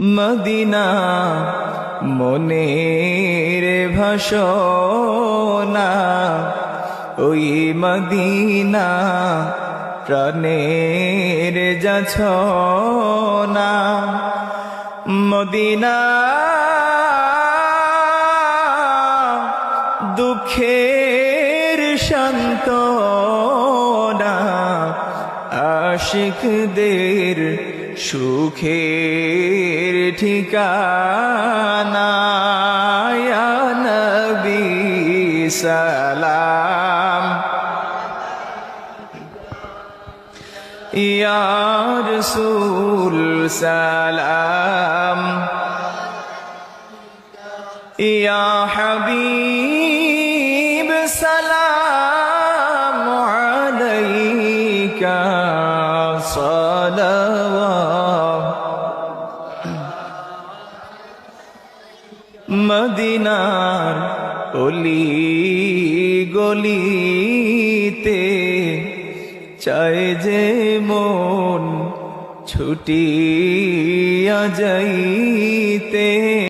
Medina মনের ভাষণা ওই Medina প্রাণের যাছ না মদিনা দুঃখের শান্ত আশিকদের সুখের ঠিকানা নবী সালাম। ইয়া রসুল সালাম। ইয়া হাবিব সালাওয়াত। মদিনার অলি গলিতে চায় যে মন ছুটিয়া যাইতে।